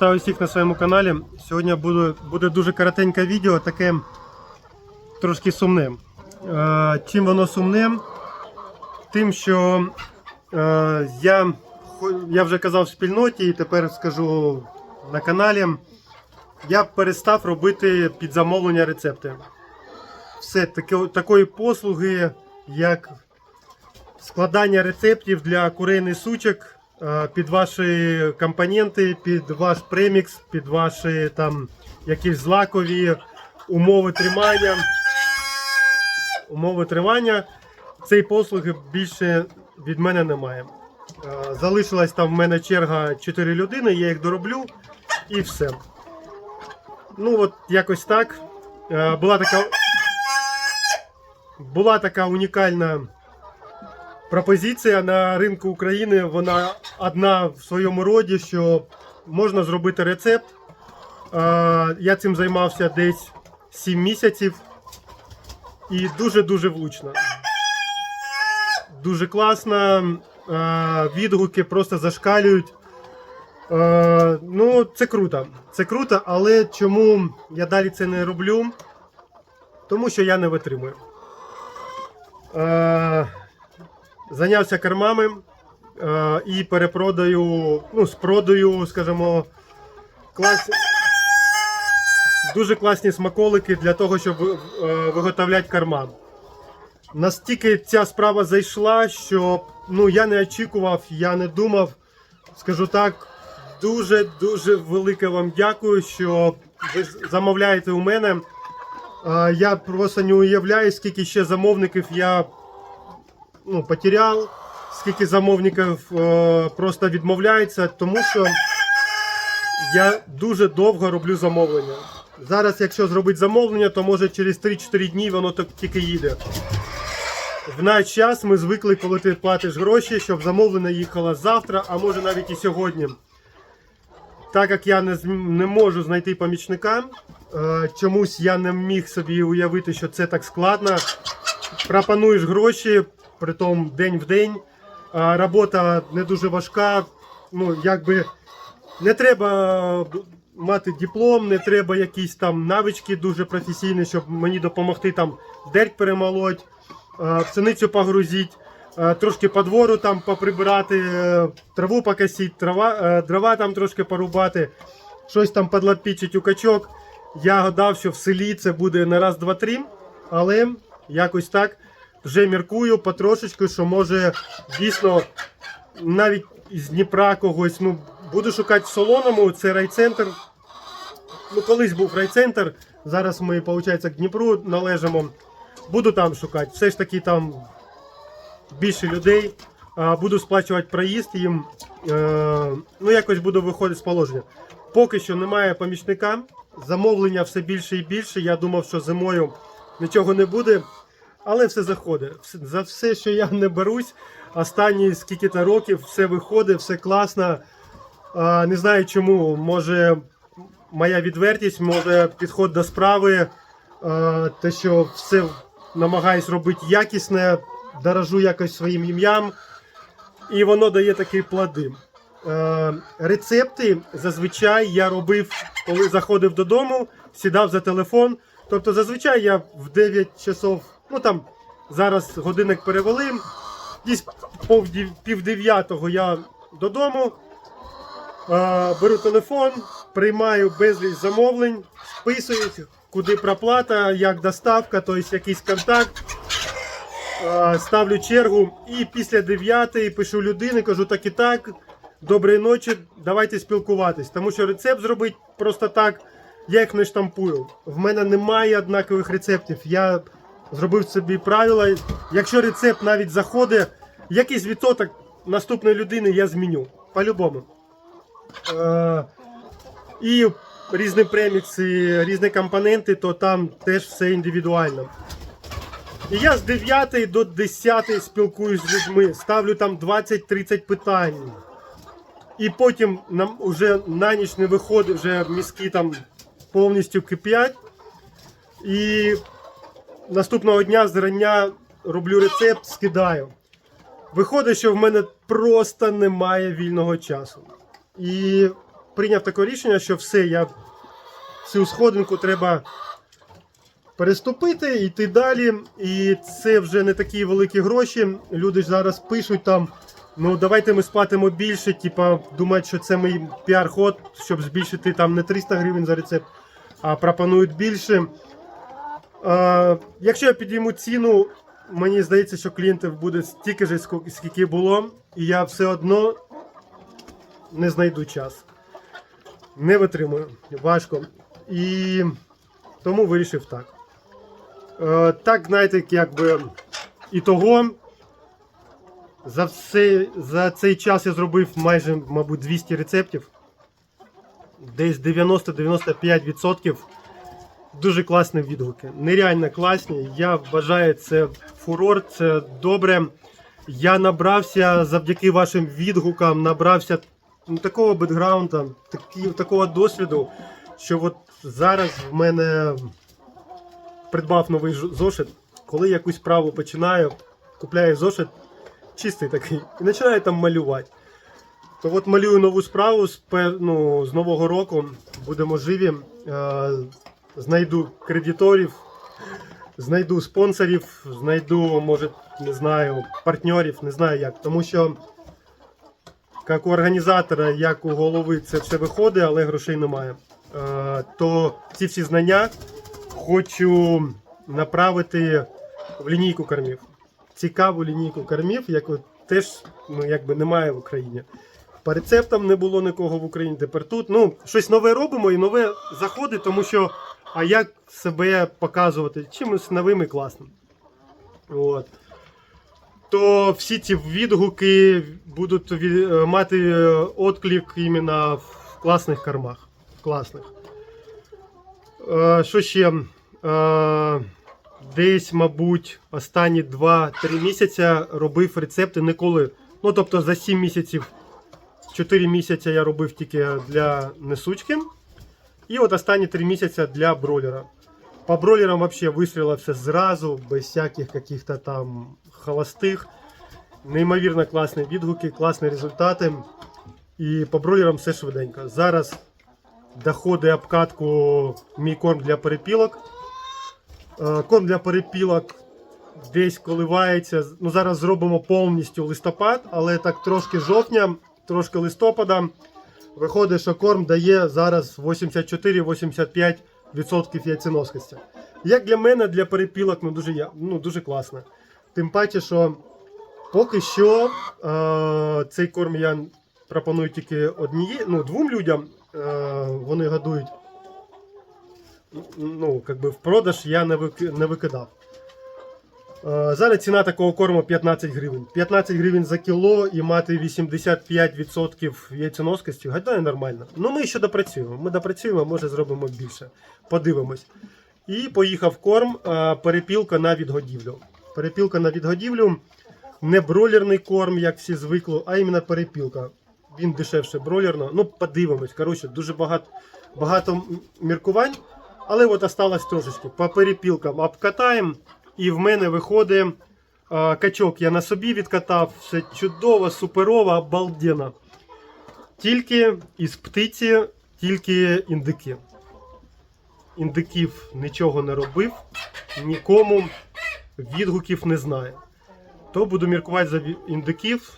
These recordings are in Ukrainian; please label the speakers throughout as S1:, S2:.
S1: Вітаю всіх на своєму каналі. Сьогодні буде, буде дуже коротеньке відео, таке трошки сумне. Е, чим воно сумне? Тим, що е, я, я вже казав в спільноті і тепер скажу на каналі. Я перестав робити під замовлення рецепти. Все таке, такої послуги, як складання рецептів для курейних сучок під ваші компоненти, під ваш премікс, під ваші там якісь злакові умови тримання. Умови тримання. Цієї послуги більше від мене немає. Залишилась там в мене черга 4 людини, я їх дороблю і все. Ну, от якось так. Була така, була така унікальна пропозиція на ринку України. Вона одна в своєму роді, що можна зробити рецепт. Я цим займався десь 7 місяців. І дуже-дуже влучно. Дуже класно. Відгуки просто зашкалюють. Ну, це круто. Це круто, але чому я далі це не роблю? Тому що я не витримую. Е, Зайнявся кормами е, і перепродаю, ну, з продаю, скажімо, клас... дуже класні смаколики для того, щоб е, виготовляти корма. Настільки ця справа зайшла, що ну, я не очікував, я не думав. Скажу так, дуже-дуже велике вам дякую, що ви замовляєте у мене. Я просто не уявляю, скільки ще замовників я ну, потеряв, скільки замовників е, просто відмовляється, тому що я дуже довго роблю замовлення. Зараз, якщо зробити замовлення, то може через 3-4 дні воно тільки їде. В наш час ми звикли, коли ти платиш гроші, щоб замовлення їхало завтра, а може навіть і сьогодні. Так як я не, не можу знайти помічника, е, чомусь я не міг собі уявити, що це так складно. Пропонуєш гроші, притом день в день. Робота не дуже важка. Ну, якби не треба мати диплом, не треба якісь там навички дуже професійні, щоб мені допомогти там дерть перемолоть, е, пшеницю погрузити, е, трошки по двору там поприбирати, е, траву покосити, трава, е, дрова там трошки порубати, щось там подлапічить у качок. Я гадав, що в селі це буде на раз, два, три, але якось так вже міркую потрошечку, що може дійсно навіть із Дніпра когось. Ну, буду шукати в Солоному, це райцентр. Ну, колись був райцентр, зараз ми, виходить, к Дніпру належимо. Буду там шукати. Все ж таки там більше людей. Буду сплачувати проїзд їм. Е, Ну, якось буду виходити з положення. Поки що немає помічника. Замовлення все більше і більше. Я думав, що зимою нічого не буде. Але все заходить. За все, що я не берусь, останні скільки-то років все виходить, все класно. Не знаю чому. Може, моя відвертість, може підход до справи, те, що все намагаюсь робити якісне, дорожу якось своїм ім'ям, і воно дає такі плоди. Рецепти зазвичай я робив, коли заходив додому, сідав за телефон. Тобто, зазвичай я в 9 часов, ну там зараз годинник перевели, десь пів дев'ятого я додому. Беру телефон, приймаю безліч замовлень, списую, куди проплата, як доставка, тобто якийсь контакт. Ставлю чергу і після 9 пишу людині, кажу так і так. Доброї ночі, давайте спілкуватись. Тому що рецепт зробити просто так, я їх не штампую. В мене немає однакових рецептів. Я зробив собі правила. Якщо рецепт навіть заходить, якийсь відсоток наступної людини я зміню. По-любому. Е, і різні премікси, різні компоненти, то там теж все індивідуально. І я з 9 до 10 спілкуюсь з людьми, ставлю там 20-30 питань. І потім нам вже на ніч не виходить, вже мізки там повністю кип'ять. І наступного дня зрання роблю рецепт, скидаю. Виходить, що в мене просто немає вільного часу. І прийняв таке рішення, що все, я цю сходинку треба переступити, йти далі. І це вже не такі великі гроші. Люди ж зараз пишуть там. Ну, давайте ми сплатимо більше, типа думають, що це мій піар-ход, щоб збільшити там не 300 гривень за рецепт, а пропонують більше. А, якщо я підійму ціну, мені здається, що клієнтів буде стільки ж, скільки було, і я все одно не знайду час. Не витримую, важко. І тому вирішив так. Е, так, знаєте, якби і того. За, все, за цей час я зробив майже, мабуть, 200 рецептів. Десь 90-95% дуже класні відгуки. Нереально класні. Я вважаю, це фурор, це добре. Я набрався завдяки вашим відгукам, набрався ну, такого бекграунду, такого досвіду, що от зараз в мене придбав новий зошит. Коли якусь справу починаю, купляю зошит чистий такий, і починаю там малювати. То от малюю нову справу з, ну, з нового року. Будемо живі. Знайду кредиторів, знайду спонсорів, знайду, може, не знаю, партнерів, не знаю як. Тому що як у організатора, як у голови це все виходить, але грошей немає. Е, то ці всі знання хочу направити в лінійку кормів. Цікаву лінійку кормів, яку теж ну, якби немає в Україні. По рецептам не було нікого в Україні. Тепер тут ну, щось нове робимо і нове заходить, тому що а як себе показувати чимось новим і класним. От. То всі ці відгуки будуть е, мати е, отклик іменно в класних кормах. Класних. Е, що ще? Десь, мабуть, останні 2-3 місяці робив рецепти ніколи. Ну, тобто за 7 місяців, 4 місяці я робив тільки для несучки. І от останні 3 місяці для бройлера. По бройлерам вообще вистрілився зразу, без всяких каких-то там холостих. Неймовірно класні відгуки, класні результати. І по бройлерам все швиденько. Зараз доходить обкатку мій корм для перепілок. Е, Корм для перепілок десь коливається. Ну, зараз зробимо повністю листопад, але так трошки жовтня, трошки листопада. Виходить, що корм дає зараз 84-85% яйценоскості. Як для мене, для перепілок, ну дуже, ну, дуже класно. Тим паче, що поки що е, цей корм я пропоную тільки одніє, ну, двом людям. Е, вони годують. Ну, как би в продаж я не викидав. Е, Зараз ціна такого корму 15 гривень. 15 гривень за кіло і мати 85% яйценоскості. Гадаю, нормально. Ну ми ще допрацюємо. Ми допрацюємо, може зробимо більше. Подивимось. І поїхав корм, е, перепілка на відгодівлю. Перепілка на відгодівлю. Не бройлерний корм, як всі звикли, а іменно перепілка. Він дешевше бройлерного. Ну, подивимось. Коротше, дуже багато, багато міркувань. Але от осталось трошечки. По перепілкам обкатаємо. І в мене виходить а, качок. Я на собі відкатав. Все чудово, суперово, обалденно. Тільки із птиці, тільки індики. Індиків нічого не робив, нікому відгуків не знаю. То буду міркувати за індиків.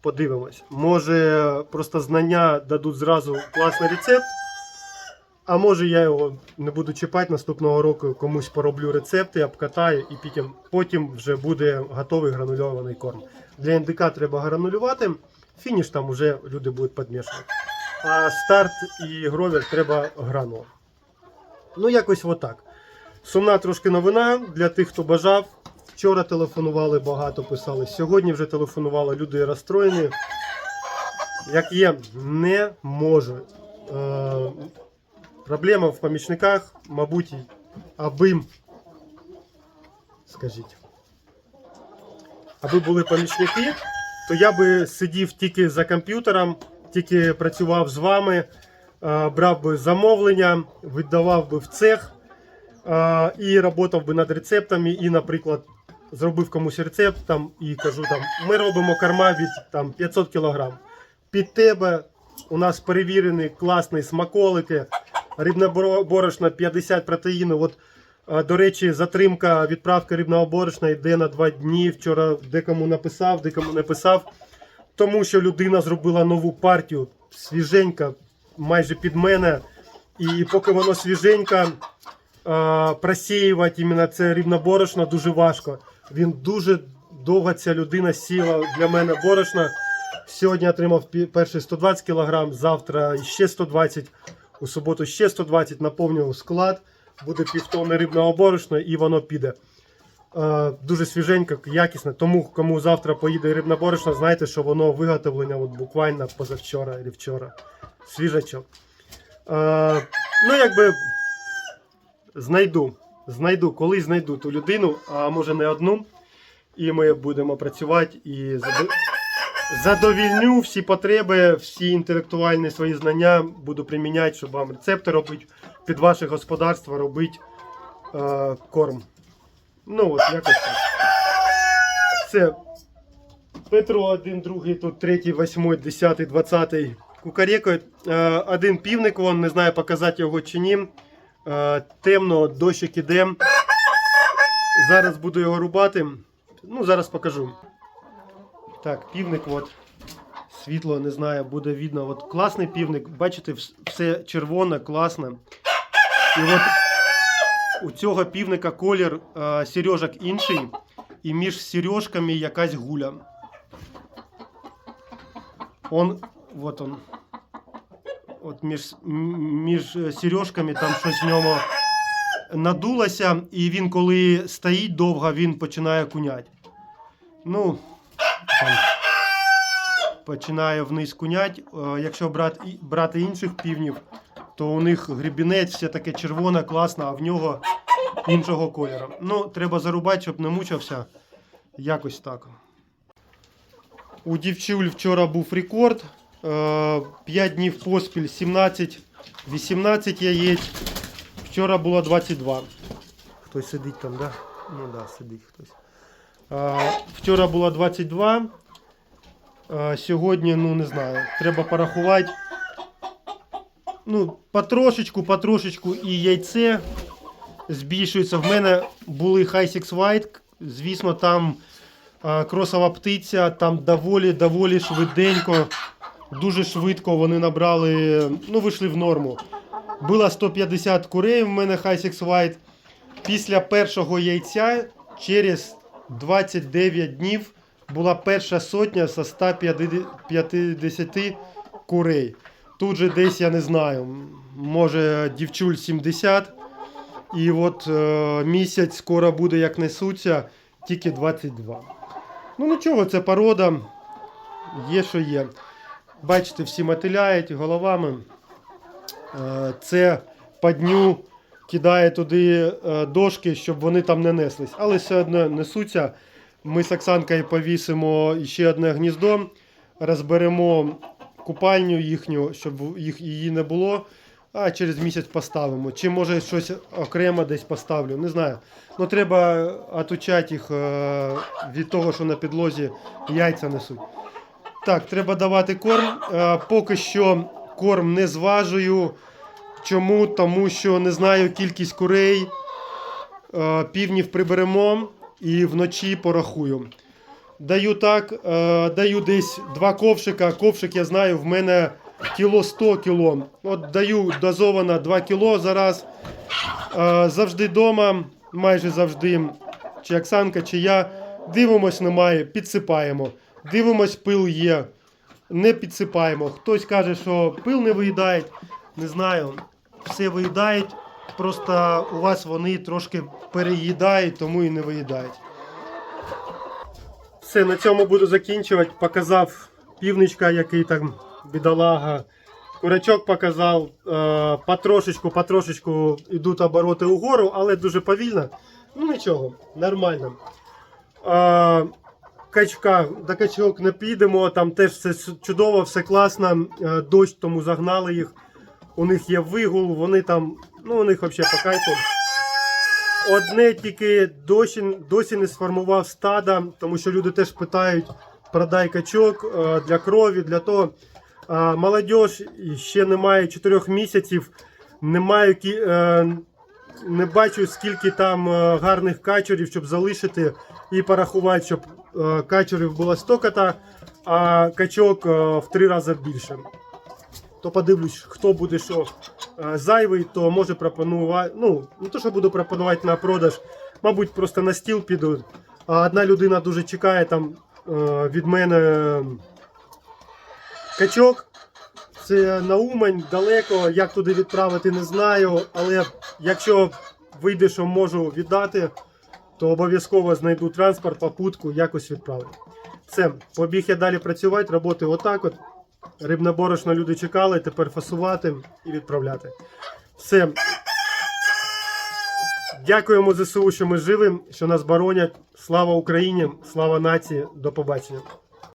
S1: Подивимось. Може, просто знання дадуть зразу класний рецепт. А може я його не буду чіпати наступного року, комусь пороблю рецепти, обкатаю і потім, потім вже буде готовий гранульований корм. Для індика треба гранулювати, фініш там вже люди будуть підмішувати. А старт і гровер треба гранула. Ну, якось отак. Сумна трошки новина для тих, хто бажав. Вчора телефонували, багато писали. Сьогодні вже телефонували, люди розстроєні. Як є, не можу. Проблема в помічниках, мабуть, аби. Скажіть. Аби були помічники, то я би сидів тільки за комп'ютером, тільки працював з вами, е, брав би замовлення, віддавав би в цех е, і працював би над рецептами. І, наприклад, зробив комусь рецепт там, і кажу, там, ми робимо корма від там, 500 кг. Під тебе У нас перевірені класні смаколики. Рибне боро- борошно 50 протеїну. От, е, до речі, затримка відправки рибного борошна йде на 2 дні. Вчора декому написав, декому не писав. Тому що людина зробила нову партію свіженька, майже під мене. І поки воно свіженьке, е, просіювати іменно це рибне борошно дуже важко. Він дуже довго ця людина сіла для мене борошна. Сьогодні отримав перший 120 кг, завтра ще 120, у суботу ще 120, наповнював склад, буде півтонни рибного борошна і воно піде. Е, дуже свіженько, якісне. Тому кому завтра поїде рибна борошна, знайте, що воно виготовлення от буквально позавчора або вчора. Свіжачок. Е, ну, якби знайду, знайду, коли знайду ту людину, а може не одну. І ми будемо працювати і задо- задовільню всі потреби, всі інтелектуальні свої знання буду приміняти, щоб вам рецепти робити, під ваше господарство робити е, корм. Ну от, якось так. Це Петро, один, другий, тут третій, восьмий, десятий, двадцятий кукарекають. Е, один півник, вон, не знаю, показати його чи ні. Е, темно, дощик іде. Зараз буду його рубати. Ну, зараз покажу. Так, півник, от. Світло, не знаю, буде видно. От класний півник, бачите, все червоне, класне. І от у цього півника колір е, сережок інший, і між сережками якась гуля. Он, вот он. От між, між сережками там щось в ньому надулося, і він, коли стоїть довго, він починає кунять. Ну, там, починає вниз кунять. Е, Якщо брати, брати інших півнів, то у них грібінець все таке червоне, класне, а в нього іншого кольору. Ну, треба зарубати, щоб не мучився. Якось так. У дівчуль вчора був рекорд. 5 днів поспіль 17-18 яєць. Вчора було 22. Хтось сидить там, да? Ну да, сидить хтось. Вчора було 22. Е, Сьогодні, ну не знаю, треба порахувати. Ну, потрошечку, потрошечку і яйце збільшується. В мене були Hi-Six White. Звісно, там кросова птиця, там доволі, доволі швиденько, дуже швидко вони набрали, ну, вийшли в норму. Було 150 курей в мене Hi-Six White. Після першого яйця через 29 днів була перша сотня зі 150 курей. Тут же десь, я не знаю, може дівчуль 70. І от е, місяць скоро буде, як несуться, тільки 22. Ну нічого, це порода. Є, що є. Бачите, всі мотиляють головами. Е, це по дню кидає туди е, дошки, щоб вони там не неслись. Але все одно несуться. Ми з Оксанкою повісимо ще одне гніздо, розберемо купальню їхню, щоб їх, її не було. А через місяць поставимо. Чи може щось окремо десь поставлю, не знаю. Ну треба отучати їх е, від того, що на підлозі яйця несуть. Так, треба давати корм. Е, поки що корм не зважую. Чому? Тому що не знаю кількість курей. Е, півнів приберемо і вночі порахую. Даю так, е, даю десь два ковшика. Ковшик я знаю, в мене кіло 100 кіло. От даю дозовано 2 кіло зараз. Е, завжди вдома, майже завжди, чи Оксанка, чи я. Дивимось, немає, підсипаємо. Дивимось, пил є. Не підсипаємо. Хтось каже, що пил не виїдають. Не знаю. Все виїдають. Просто у вас вони трошки переїдають, тому і не виїдають. Все, на цьому буду закінчувати. Показав півничка, який там бідолага. Курачок показав. Е, потрошечку, потрошечку йдуть обороти угору, але дуже повільно. Ну нічого, нормально. Е, качка, до качок не підемо, там теж все чудово, все класно. Е, дощ, тому загнали їх. У них є вигул, вони там, ну у них взагалі по кайфу. Одне тільки досі, досі не сформував стада, тому що люди теж питають, продай качок е, для крові, для того. Молодь ще немає 4 місяців, не маю кі- е, не бачу, скільки там е, гарних качурів, щоб залишити і порахувати, щоб качурів було 100 а качок в три рази більше. То подивлюсь, хто буде що е, зайвий, то може пропонувати. Ну, не то, що буду пропонувати на продаж, мабуть, просто на стіл піду. А одна людина дуже чекає там е, від мене качок. Це на Умань далеко. Як туди відправити, не знаю. Але якщо вийде, що можу віддати, то обов'язково знайду транспорт, попутку, якось відправлю. Все, побіг я далі працювати, роботи отак от. Рибне борошно люди чекали, тепер фасувати і відправляти. Все. Дякуємо ЗСУ, що ми жили, що нас боронять. Слава Україні, слава нації. До побачення.